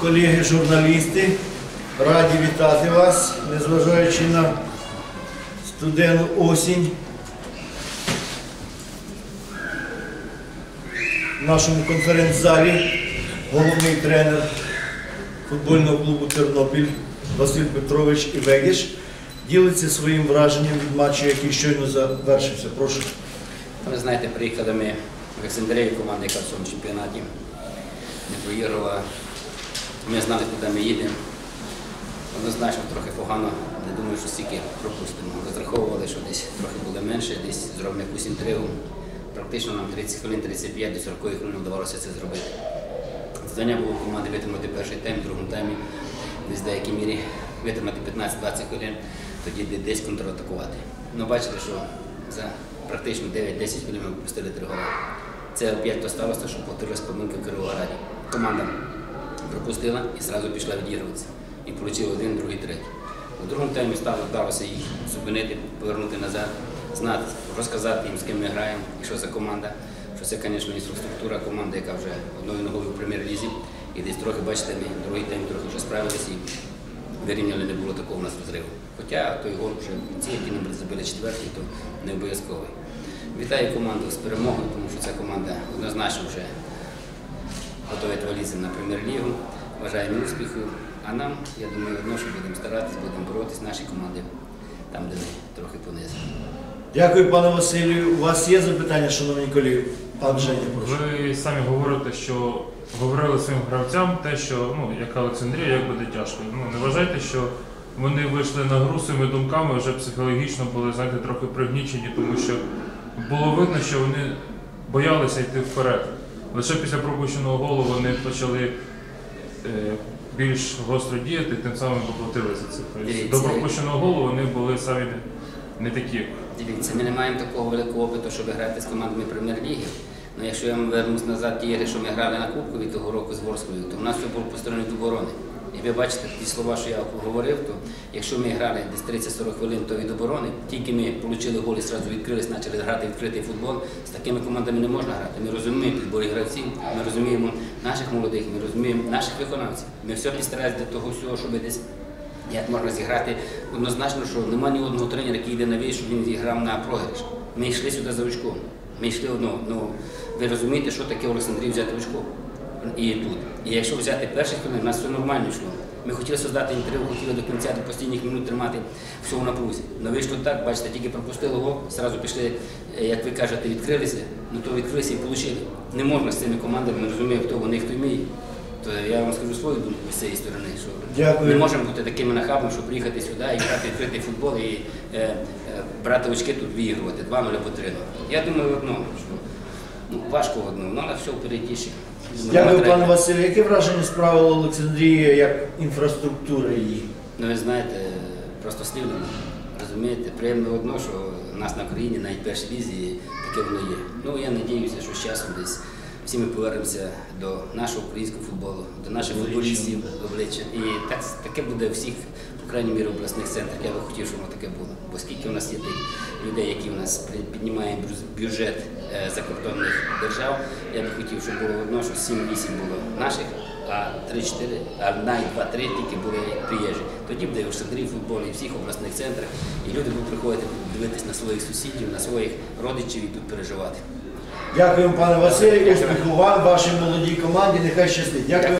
Колеги журналісти, раді вітати вас, незважаючи на студенну осінь. В нашому конференц-залі головний тренер футбольного клубу Тернопіль Василь Петрович Івегіш ділиться своїм враженням від матчу, який щойно завершився. Прошу. Ви знаєте, приїхали ми в Олександрію, команда, яка в цьому чемпіонаті не проігрувала. Ми знали, куди ми їдемо. Однозначно трохи погано, не думаю, що стільки пропустимо. Розраховували, що десь трохи буде менше, десь зробимо якусь інтригу. Практично нам 30 хвилин, 35 до 40 хвилин вдавалося це зробити. Завдання було команди витримати перший тайм, другому таймі, десь в деякій мірі витримати 15-20 хвилин, тоді десь контратакувати. Ну, бачите, що за практично 9-10 хвилин ми пропустили три голи. Це опять то сталося, що повторилась помилка в Кировограді. Команда пропустила і одразу пішла відігруватися. І отримали один, другий, третій. У другому таймі стало вдалося їх зупинити, повернути назад, знати, розказати їм, з ким ми граємо і що за команда. Що це, звісно, інфраструктура команди, яка вже одною ногою у прем'єр-лізі. І десь трохи, бачите, ми другий тайм трохи вже справилися і вирівняли, не було такого у нас розриву. Хоча той гол вже в кінці, який нам забили четвертий, то не обов'язковий. Вітаю команду з перемогою, тому що ця команда однозначно вже готові валіться на прем'єр-лігу. Бажаємо успіху. А нам, я думаю, одно, що будемо старатися, будемо боротися наші команди там, де ми трохи понизу. Дякую, пане Василію. У вас є запитання, шановні колеги? Пан Женя, прошу. Ви самі говорите, що говорили своїм гравцям те, що ну, яка Олександрія, як буде тяжко. Ну, не вважайте, що вони вийшли на гру своїми думками, вже психологічно були знаєте, трохи пригнічені, тому що було видно, що вони боялися йти вперед. Лише після пропущеного голу вони почали більш гостро діяти, тим самим поплатили за це. Тобто, до пропущеного голу вони були самі не, такі. Дивіться, ми не маємо такого великого опиту, щоб грати з командами прем'єр-ліги. Ну, якщо я вернусь назад ті ігри, що ми грали на Кубкові того року з Ворською, то в нас все було построєно від оборони. І ви бачите ті слова, що я говорив, то якщо ми грали десь 30-40 хвилин, то від оборони, тільки ми отримали гол і одразу відкрились, почали грати відкритий футбол, з такими командами не можна грати. Ми розуміємо підборі гравців, ми розуміємо наших молодих, ми розуміємо наших виконавців. Ми все підстараємося для того всього, щоб десь як можна зіграти однозначно, що немає ні одного тренера, який йде на вій, щоб він зіграв на програш. Ми йшли сюди за очком. Ми йшли одно. Ну, ви розумієте, що таке в Олександрії взяти очко? І тут. І якщо взяти перші хвилини, у нас все нормально йшло. Ми хотіли создати інтерв'ю, хотіли до кінця, до останніх минут тримати все в напрузі. Но вийшло так, бачите, тільки пропустили гол, одразу пішли, е, як ви кажете, відкрилися, ну то відкрилися і отримали. Не можна з цими командами, ми розуміємо, хто вони, хто вміє. То я вам скажу свою думку з цієї сторони, що Дякую. не можемо бути такими нахабними, щоб приїхати сюди і грати відкритий футбол і е, е, брати очки тут виігрувати 2-0 або 3-0. Я думаю, одно, що ну, важко одно, ну, але все впереді ще. Думаю, Дякую, треба. пане Василю. Яке враження справила Олександрія як інфраструктура її? Ну, ви знаєте, просто слів нема. Розумієте, приємно одно, що у нас на Україні навіть першій лізі таке воно є. Ну, я сподіваюся, що з часом десь всі ми повернемося до нашого українського футболу, до наших футболістів обличчя. І так, таке буде у всіх, по крайній мірі, обласних центрах. Я би хотів, щоб воно таке було. Бо скільки у нас є тих людей, які у нас піднімають бюджет е, закордонних держав, я би хотів, щоб було одно, що 7-8 було наших, а 3-4, а навіть 2-3 тільки були приїжджі. Тоді буде і в Олександрії футбол, і в всіх обласних центрах, і люди будуть приходити дивитися на своїх сусідів, на своїх родичів і тут переживати. Дякуємо, пане Василю. Успіху вам, вашій молодій команді. Нехай щастить. Дякую.